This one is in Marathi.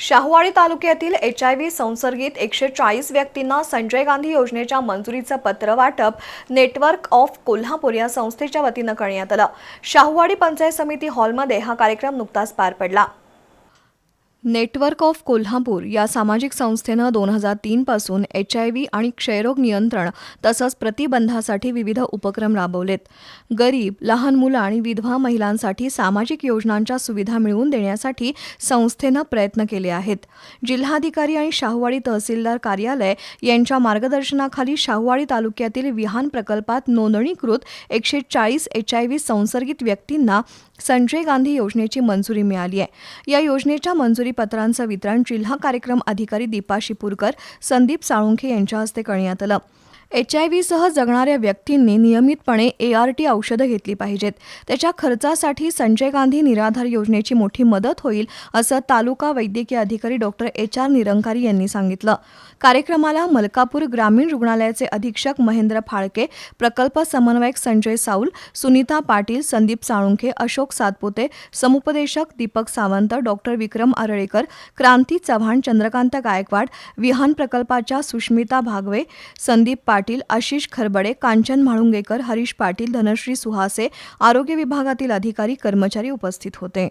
शाहूवाडी तालुक्यातील एच आय व्ही संसर्गित एकशे चाळीस व्यक्तींना संजय गांधी योजनेच्या मंजुरीचं पत्र वाटप नेटवर्क ऑफ कोल्हापूर या संस्थेच्या वतीनं करण्यात आलं. शाहूवाडी पंचायत समिती हॉलमध्ये हा कार्यक्रम नुकताच पार पडला. नेटवर्क ऑफ कोल्हापूर या सामाजिक संस्थेनं दोन हजार तीनपासून एच आय व्ही आणि क्षयरोग नियंत्रण तसंच प्रतिबंधासाठी विविध उपक्रम राबवलेत. गरीब लहान मुलं आणि विधवा महिलांसाठी सामाजिक योजनांच्या सुविधा मिळवून देण्यासाठी संस्थेनं प्रयत्न केले आहेत. जिल्हाधिकारी आणि शाहूवाडी तहसीलदार कार्यालय यांच्या मार्गदर्शनाखाली शाहूवाडी तालुक्यातील विहान प्रकल्पात नोंदणीकृत एकशे चाळीस एच आय व्ही संसर्गित व्यक्तींना संजय गांधी योजनेची मंजुरी मिळाली आहे. या योजनेच्या मंजुरीपत्रांचं वितरण जिल्हा कार्यक्रम अधिकारी दीपा शिपूरकर संदीप साळुंखे यांच्या हस्ते करण्यात आलं. एच आय व्हीसह जगणाऱ्या व्यक्तींनी नियमितपणे ए आर टी औषधं घेतली पाहिजेत. त्याच्या खर्चासाठी संजय गांधी निराधार योजनेची मोठी मदत होईल असं तालुका वैद्यकीय अधिकारी डॉक्टर एच आर निरंकारी यांनी सांगितलं. कार्यक्रमाला मलकापूर ग्रामीण रुग्णालयाचे अधीक्षक महेंद्र फाळके प्रकल्प समन्वयक संजय साऊल सुनीता पाटील संदीप साळुंखे अशोक सातपुते समुपदेशक दीपक सावंत डॉक्टर विक्रम आरळेकर क्रांती चव्हाण चंद्रकांत गायकवाड विहान प्रकल्पाच्या सुष्मिता भागवे संदीप पाटील आशिष खरबडे कांचन म्हाळुंगेकर हरीश पाटील धनश्री सुहासे आरोग्य विभागातील अधिकारी कर्मचारी उपस्थित होते.